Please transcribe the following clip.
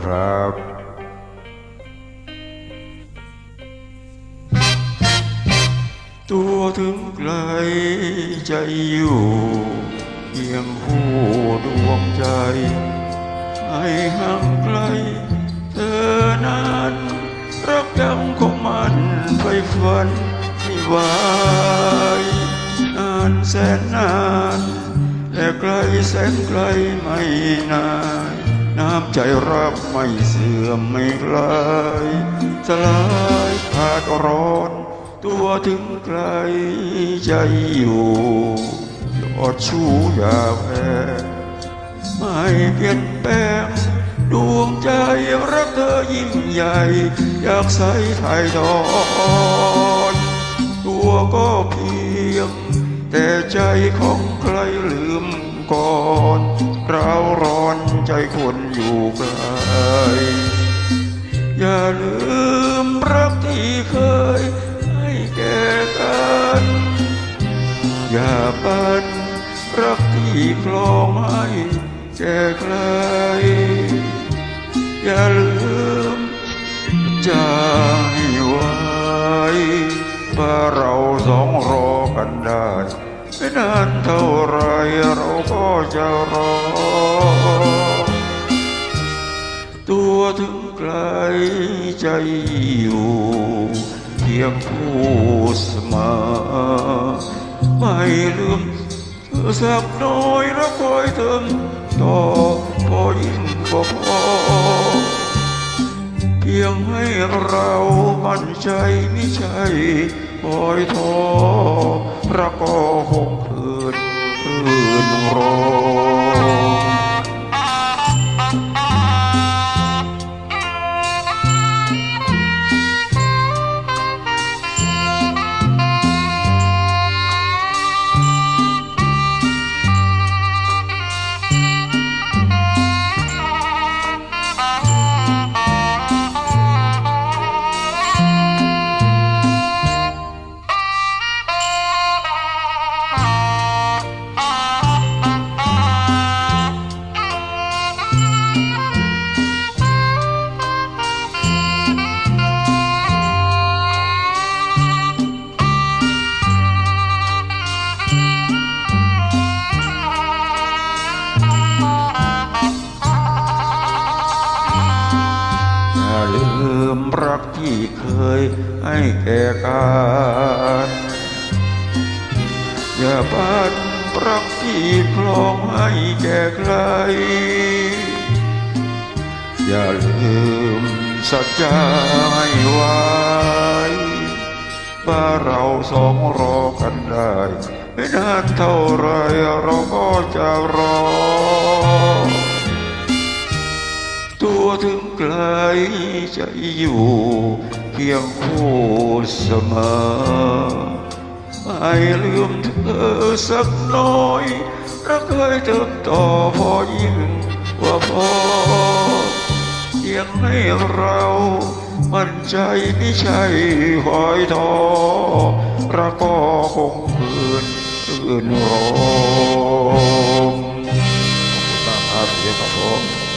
ครับตัวถึงไกลใจอยู่เพียงผู้ดวงใจให้ห่างไกล เธอนั้นรักยังคงมันไฟฝันไม่ไหวนานแสนนาน แต่ไกลแสนไกลไม่นาน น้ำใจรักไม่เสื่อมไม่คลายสลายขาดร้อน ตัวถึงไกลใจอยู่ยอดชูยาแพ้ไม่เปลี่ยนแปลงดวงใจรักเธอยิ่งใหญ่ อยากใส่ไทยทอนตัวก็เพียง แต่ใจของใครลืมก่อน ใจคนอยู่ไกลอย่าลืมรักที่เคยให้แก่กัน อย่าปันรักที่คลองให้แก่ใคร อย่าลืมใจไว้ว่าเราสองรอกันได้ไม่นานเท่าไรเราก็จะรอ ลใจอยู่เพียงผู้สมอไม่ลืมเธอสักน้อยแล้วคอยเติมต่อพอยิ่งก็พอเพียงให้เรามั่นใจไม่ใช่คอยท้อรักก็คงคืนคืนรอ ลืมรักที่เคยให้แก่กันอย่าปันรักที่คลองให้แก่ใคร อย่าลืมสัจจะให้ไว้ว่าเราสองรอกันได้ไม่นานเท่าไรเราก็จะรอ ไกลใจอยู่เพียงผู้เสมอ ไม่ลืมเธอสักน้อยรักเคยเติมต่อพอยิ่งกว่าพอเพียงให้เรามั่นใจไม่ใช่คอยทอรักก็คงคืนคืนรอขอบคุณมากครับเดี๋ยวครับผม